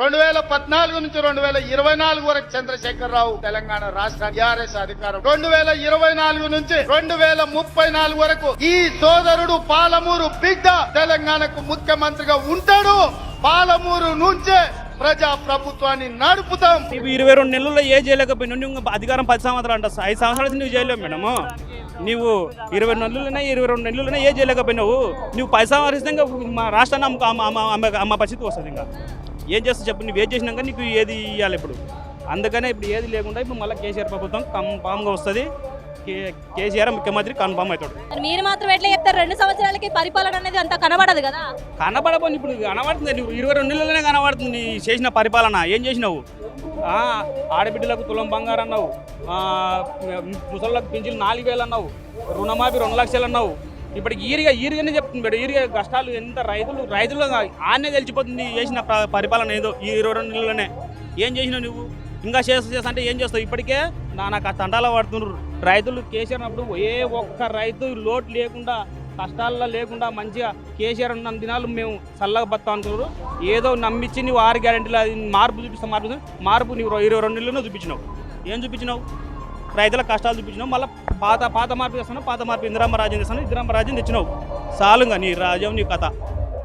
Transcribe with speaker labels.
Speaker 1: రెండు వేల పద్నాలుగు నుంచి రెండు వేల ఇరవై నాలుగు వరకు చంద్రశేఖర్ రావు తెలంగాణ రాష్ట్ర టిఆర్ఎస్ అధికారం. రెండు వేల ఇరవై నాలుగు నుంచి రెండు వేల ముప్పై నాలుగు వరకు ఈ సోదరుడు పాలమూరు బిడ్డ తెలంగాణకు ముఖ్యమంత్రిగా ఉంటాడు. పాలమూరు నుంచే ప్రజా ప్రభుత్వాన్ని నడుపుతాం.
Speaker 2: నువ్వు ఇరవై రెండు నెలల్లో ఏ చేయలేకపోయినావు నువ్వు అధికారం పది సంవత్సరాలు అంట. ఐదు సంవత్సరాలు నువ్వు చేయలేవు మేడము. నువ్వు ఇరవై నెలలైనా ఇరవై రెండు నెలలైనా ఏ చేయలేకపోయినావు నువ్వు పది సంవత్సరం మా రాష్ట్రాన్ని అమ్మ అమ్మ అమ్మ అమ్మ పరిస్థితి వస్తుంది ఇంకా. ఏం చేస్తావు చెప్పు నువ్వు ఏం చేసినాక నీకు ఏది ఇవ్వాలి ఇప్పుడు? అందుకనే ఇప్పుడు ఏది లేకుండా ఇప్పుడు మళ్ళీ కేసీఆర్ ప్రభుత్వం కన్ఫామ్గా వస్తుంది. కేసీఆర్ ముఖ్యమంత్రి కన్ఫామ్ అవుతాడు.
Speaker 3: మరి మాత్రం ఎట్లా చెప్తారు? రెండు సంవత్సరాలకి పరిపాలన అనేది అంత కనబడదు కదా.
Speaker 2: కనబడబోని ఇప్పుడు కనబడుతుంది నువ్వు ఇరవై రెండు నెలలనే కనబడుతుంది చేసిన పరిపాలన. ఏం చేసినావు? ఆడబిడ్డలకు తులం బంగారు అన్నావు. ముసళ్ళకు పింఛన్లు నాలుగు వేలు అన్నావు. రుణమాఫీ రెండు లక్షలు అన్నావు. ఇప్పటికి ఈరిగా ఈరిగానే చెప్తుంది మేడం ఈరిగా కష్టాలు ఎంత రైతులు రైతులు ఆనే తెలిసిపోతుంది చేసిన ప- పరిపాలన ఏదో ఈ ఇరవై రెండు నెలలోనే ఏం చేసినావు నువ్వు? ఇంకా చేస్తా చేస్తా అంటే ఏం చేస్తావు? ఇప్పటికే నా నాకు ఆ పడుతున్నారు. రైతులు కేసీఆర్నప్పుడు ఏ ఒక్క రైతు లోటు లేకుండా కష్టాల్లో లేకుండా మంచిగా కేసీఆర్ ఉన్న దినాలు మేము చల్లగా బతాం అనుకున్నారు. ఏదో నమ్మించి నువ్వు ఆరు గ్యారెంటీలు అది మార్పు చూపిస్తా మార్పు మార్పు నువ్వు ఇరవై రెండు నెలలోనే చూపించినావు. ఏం చూపించినావు? రైతుల కష్టాలు చూపించినావు మళ్ళీ పాత పాత మార్పు చేస్తున్నావు పాత మార్పు ఇందిరామ రాజ్యం చేస్తున్నావు ఇందిరామ రాజ్యం తెచ్చినావు. చాలుగా నీ రాజ్యం నీ కథ.